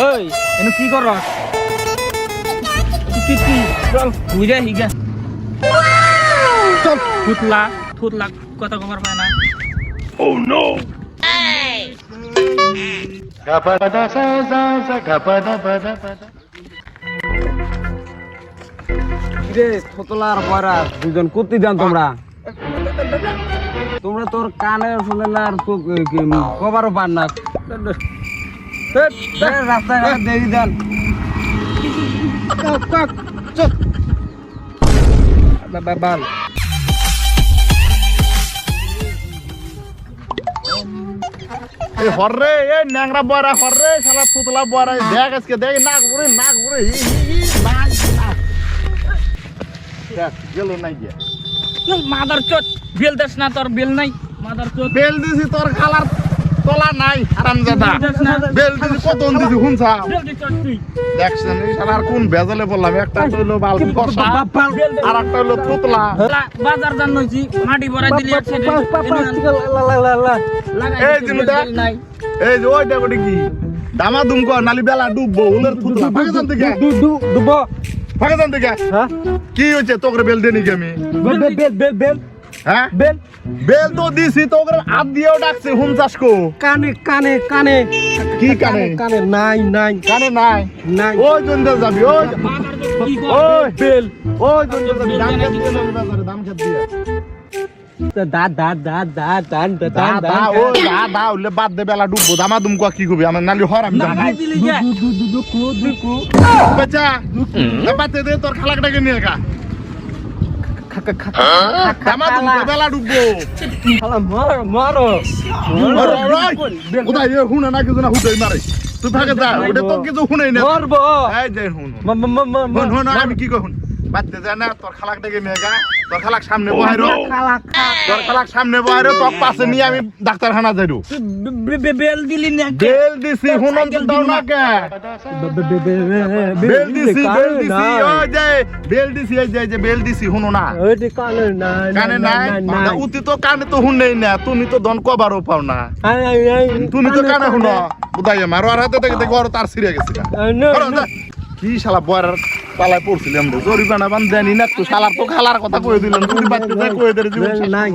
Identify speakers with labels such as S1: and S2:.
S1: ওই এনে কি কর কি কি চল বুঝে হিগা চল থুতলা থুতলা কথা কবার পায় না।
S2: রে ফতলার পরা দুজন করতে যান তোমরা। তোমরা তোর কানে শুনে না আর কবারও পান না। ধ্যাৎ, ধ্যাৎ, রাস্তায় ঘাটে দেরি দেন বাল
S3: এই হররে এই ন্যাংরা বয়রা হররে শালা পুতলা বয়রা দেখ আজকে দেখ নাক উড়ে নাক উড়ে হি হি হি নাক নাক দেখ গেল নাই গিয়া
S1: মাদার চোট বেল দেশ না তোর বেল নাই মাদার চোট
S3: বেল দিছি তোর খালার তলা নাই
S1: হারামজাদা
S3: বেল দিছি দিছি কোন ভেজালে বললাম একটা হলো বাল কষা আর একটা
S1: হলো বাজার জান নইছি মাটি দিলি
S3: এই দিন
S1: দেখ
S3: এই যে কি? দামা দুম কর নালি বেলা ডুববো উলের থুতলা। ডুব। থেকে ডুববো পাকিস্তান থেকে কি হচ্ছে তোকে বেল দেনি আমি?
S2: Bell bell bell bell.
S3: হ্যাঁ?
S2: বেল
S3: বেল তো দিছি তো ওগুলো হাত দিয়েও ডাকছে হুম চাষ কো
S2: কানে কানে কানে
S3: কি কানে
S2: কানে নাই নাই
S3: কানে নাই
S2: নাই
S3: ওই জন্য যাবি ওই ওই
S2: বেল
S3: ওই জন্য যাবি দাম খেতে যাবি বাজারে দাম খেতে বাদ দে বেলা ডুববো দামা দুম কুয়া কি করবি আমার নালি হর আমি বেচা তোর খালাকটাকে নিয়ে কা দামা দুম কো বেলা ডুববো
S2: মর মারো। মারো
S3: কোথায়? এ হুনে না কিছু না হুটাই মারে। তুই থাকে যা ওটা তো কিছু হুনেই না।
S2: মারবো।
S3: এই যে হুন হুন হুন আমি কি কহুন বাদতে যা না তোর খালাক ডেকে নিয়ে গা তোর খালাক সামনে বহাইরো
S2: খালা
S3: তোর খালাক সামনে বহাইরো তোর পাশে নিয়ে আমি ডাক্তারখানা যাইরো।
S1: বেল দিলি না
S3: বেল দিছি হুনন তো দাও না কে? বেল দিছি বেল দিছি ওই যে বেল দিছি এই যে বেল দিছি হুনো না।
S2: কানে
S3: কানে নাই উতি তো কানে তো হুনেই না তুমি তো দন কবারও পাও না। তুমি তো কানে হুনো বুঝাই মারো আর হাতে থেকে দেখো তার ছিঁড়ে গেছে। গা। কি শালা বয়ার পালায় পড়ছিলাম জরিমানা বান দেনি না তো? শালার তো খালার কথা কয়ে দিলাম। তুমি বাচ্চা কয়ে দিলে জীবন
S2: নাই।